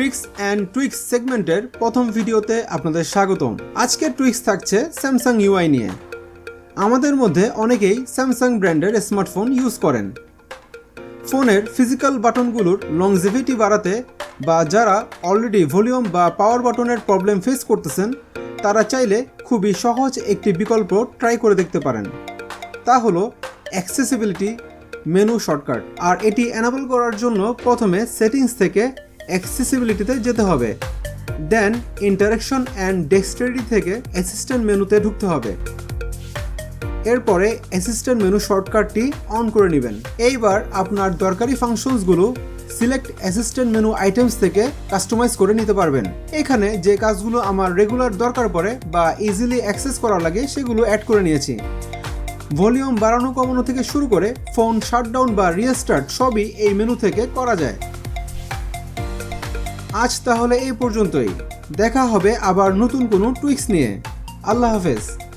Tricks and tweaks সেগমেন্টের প্রথম ভিডিওতে আপনাদের স্বাগতম। আজকের টুইক্স থাকছে স্যামসাং ইউআই নিয়ে। আমাদের মধ্যে অনেকেই স্যামসাং ব্র্যান্ডের স্মার্টফোন ইউজ করেন। ফোনের ফিজিক্যাল বাটনগুলোর লংজিভিটি বাড়াতে বা যারা অলরেডি ভলিউম বা পাওয়ার বাটনের প্রবলেম ফেস করতেছেন, তারা চাইলে খুবই সহজ একটি বিকল্প ট্রাই করে দেখতে পারেন। তা হলো অ্যাক্সেসিবিলিটি মেনু শর্টকাট আর এটি এনাবল করার জন্য প্রথমে সেটিংস থেকে অ্যাক্সেসিবিলিটিতে যেতে হবে। দেন, ইন্টারেকশন অ্যান্ড ডেক্সটারিটি থেকে অ্যাসিস্ট্যান্ট মেনুতে ঢুকতে হবে। এরপরে অ্যাসিস্ট্যান্ট মেনু শর্টকাটটি অন করে নেবেন। এইবার আপনার দরকারি ফাংশনসগুলো সিলেক্ট অ্যাসিস্ট্যান্ট মেনু আইটেমস থেকে কাস্টমাইজ করে নিতে পারবেন। এখানে যে কাজগুলো আমার রেগুলার দরকার পড়ে বা ইজিলি অ্যাক্সেস করা লাগে, সেগুলো অ্যাড করে নিয়েছি। ভলিউম বাড়ানো কমানো থেকে শুরু করে ফোন শাটডাউন বা রিস্টার্ট সবই এই মেনু থেকে করা যায়। আজ তাহলে এই পর্যন্তই। দেখা হবে আবার নতুন কোনো টুইক্স নিয়ে। আল্লাহ হাফেজ।